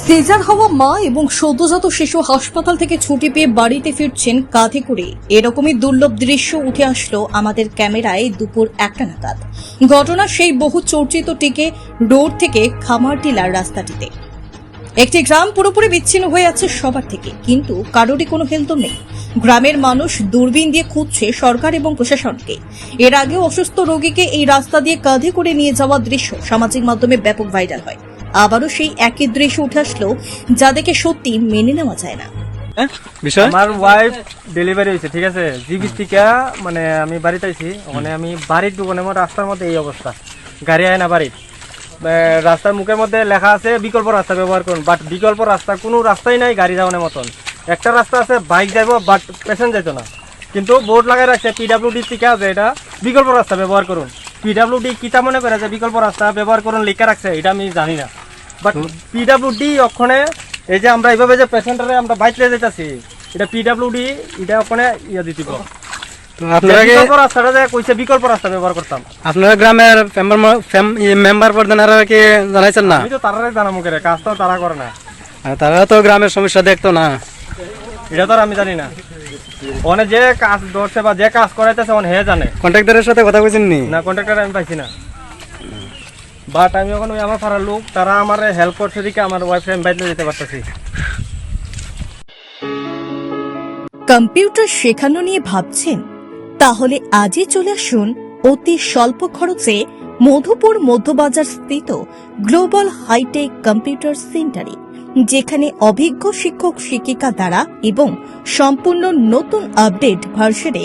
Caesar হওয়া মা এবং সদ্যজাত শিশু হাসপাতাল থেকে ছুটি পেয়ে বাড়িতে ফিরছেন কাঁধে করে। এরকমই দুর্লভ দৃশ্য উঠে আসলো আমাদের ক্যামেরায় দুপুর একটা নাগাদ। ঘটনা সেই বহু চর্চিত টিকে রোড থেকে খামারটিলার রাস্তাটিতে। একটি গ্রাম পুরোপুরি বিচ্ছিন্ন হয়ে আছে সবার থেকে, কিন্তু কারোরই কোনো হেলদোল নেই। গ্রামের মানুষ দূরবীন দিয়ে খুঁজছে সরকার এবং প্রশাসনকে। এর আগে অসুস্থ রোগীকে এই রাস্তা দিয়ে কাঁধে করে নিয়ে যাওয়ার দৃশ্য সামাজিক মাধ্যমে ব্যাপক ভাইরাল হয়। আবারও সেই একই দৃশ্য উঠে আসলো যা দেখে সত্যি মেনে নেওয়া যায় না। বিষয়? আমার ওয়াইফ ডেলিভারি হয়েছে ঠিক আছে? জিবি থেকে মানে আমি বাড়িতে আইছি ওখানে আমি বাড়ির দোকানে আমার রাস্তার মধ্যে এই অবস্থা। গাড়ি আয় না বাড়ির। রাস্তার মুখের মধ্যে লেখা আছে বিকল্প রাস্তা ব্যবহার করুন বাট বিকল্প রাস্তা কোনো রাস্তাই নাই গাড়ি যাওয়ানোর মতন। একটা রাস্তা আছে বাইক যাইব বাট পেশেন্ট যাইতো না। কিন্তু বোর্ড লাগাই রাখছে পিডাব্লিউডি থেকে আছে এটা বিকল্প রাস্তা ব্যবহার করুন। পিডাব্লিউডি কিতা মনে করে যে বিকল্প রাস্তা ব্যবহার করুন লিখে রাখছে এটা আমি জানি না। বাট পিডাব্লিউডি ওখানে এই যে আমরা এইভাবে যে পেশেন্টারে আমরা লিয়ে যেতেছি এটা পিডাব্লিউডি এটা ওখানে ইয়ে দিতে আপনারা রাস্তাটা যে কইছে বিকল্প রাস্তা ব্যবহার করতাম। আপনারা গ্রামের মেম্বার প্রধানেরা কি জানাইছেন না? আমি তো তারারে জানা মুখের কাজ তো তারা করে না। তারা তো গ্রামের সমস্যা দেখতো না। এটা তো আর আমি জানি না। ওখানে যে কাজ ধরছে বা যে কাজ করাইতেছে হে জানে। কন্ট্রাক্টরের সাথে কথা কইছেন নি? না কন্ট্রাক্টর আমি পাইছি না। বাট আমি ওখানে আমার পাড়ার লোক, তারা আমার হেল্প করছে দিকে আমার ওয়াইফ আমি যেতে পারতেছি। কম্পিউটার শেখানো নিয়ে ভাবছেন? তাহলে আজই চলে আসুন অতি স্বল্প খরচে মধুপুর মধ্যবাজার স্থিত গ্লোবাল হাইটেক কম্পিউটার সেন্টারে যেখানে অভিজ্ঞ শিক্ষক, শিক্ষিকা দ্বারা এবং সম্পূর্ণ নতুন আপডেট ভার্সনে